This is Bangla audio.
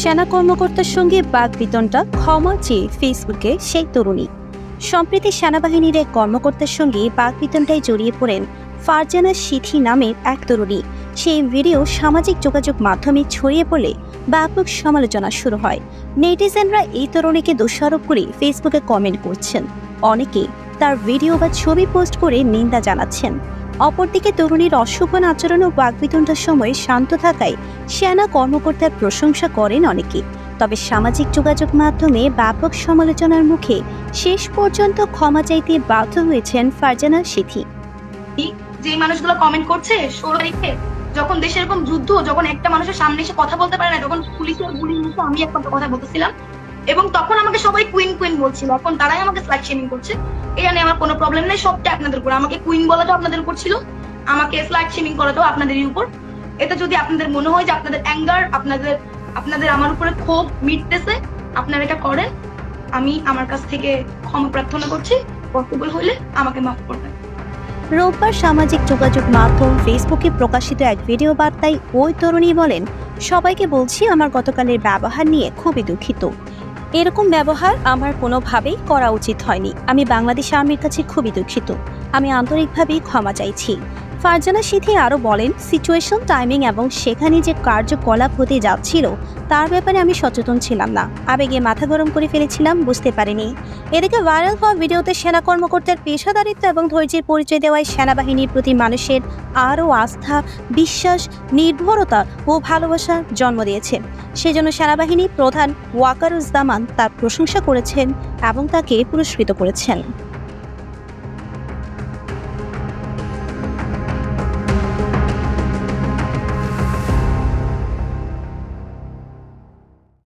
সেনা কর্মকর্তার সঙ্গে বাঘ বিতনটা ক্ষমা চেয়ে ফেসবুকে সেই তরুণী। সম্প্রতি সেনাবাহিনীর এক কর্মকর্তার সঙ্গে বাঘ বিতনটায় জড়িয়ে পড়েন ফারজানা সিথি নামের এক তরুণী। সেই ভিডিও সামাজিক যোগাযোগ মাধ্যমে ছড়িয়ে পড়লে ব্যাপক সমালোচনা শুরু হয়। নেটিজেনরা এই তরুণীকে দোষারোপ করে ফেসবুকে কমেন্ট করছেন। অনেকে তার ভিডিও বা ছবি পোস্ট করে নিন্দা জানাচ্ছেন। অপরদিকে তরুণীর অশুভন আচরণ ও বাগবিতণ্ডার সময় শান্ত থাকায় সেনা কর্মকর্তার প্রশংসা করেন অনেকে। তবে সামাজিক যোগাযোগ মাধ্যমে ব্যাপক সমালোচনার মুখে শেষ পর্যন্ত ক্ষমা চাইতে বাধ্য হয়েছেন ফারজানা সিথি যে মানুষগুলো কমেন্ট করছে, ষোলো তারিখে যখন দেশে এরকম যুদ্ধ, যখন একটা মানুষের সামনে এসে কথা বলতে পারে না, যখন পুলিশের গুলির মুখে আমি একমাত্র কথা বলতেছিলাম এবং তখন আমাকে সবাই কুইন কুইন বলছিল। এখন তারাই আমাকে স্লাইড শেমিং করছে। এটা নিয়ে আমার কোনো প্রবলেম নেই সবটা আপনাদের উপর। আমাকে কুইন বলাটাও আপনাদের উপর ছিল। আমাকে স্লাইড শেমিং করাটাও আপনাদেরই উপর। এটা যদি আপনাদের মনে হয় যে আপনাদের অ্যাঙ্গার আপনাদের আপনাদের আমার উপরে ক্ষোভ মিটতেছে, আপনারা এটা করেন। আমি আমার কাছ থেকে ক্ষমা প্রার্থনা করছি। পসিবল হলে আমাকে মাফ করবেন। রোববার সামাজিক যোগাযোগ মাধ্যম ফেসবুকে প্রকাশিত এক ভিডিও বার্তায় ওই তরুণী বলেন, সবাইকে বলছি আমার গতকালের ব্যবহার নিয়ে খুবই দুঃখিত। এরকম ব্যবহার আমার কোনোভাবেই করা উচিত হয়নি। আমি বাংলাদেশ আর্মির কাছে খুবই দুঃখিত। আমি আন্তরিকভাবেই ক্ষমা চাইছি। ফারজানা সিথি আরও বলেন সিচুয়েশন টাইমিং এবং সেখানে যে কার্যকলাপ হতে যাচ্ছিল, তার ব্যাপারে আমি সচেতন ছিলাম না। আবেগে মাথা গরম করে ফেলেছিলাম, বুঝতে পারিনি। এদিকে ভাইরাল হওয়া ভিডিওতে সেনা কর্মকর্তার পেশাদারিত্ব এবং ধৈর্যের পরিচয় দেওয়ায় সেনাবাহিনীর প্রতি মানুষের আরও আস্থা, বিশ্বাস, নির্ভরতা ও ভালোবাসা জন্ম দিয়েছে। সেজন্য সেনাবাহিনী প্রধান ওয়াকারুজ্জামান তার প্রশংসা করেছেন এবং তাকে পুরস্কৃত করেছেন।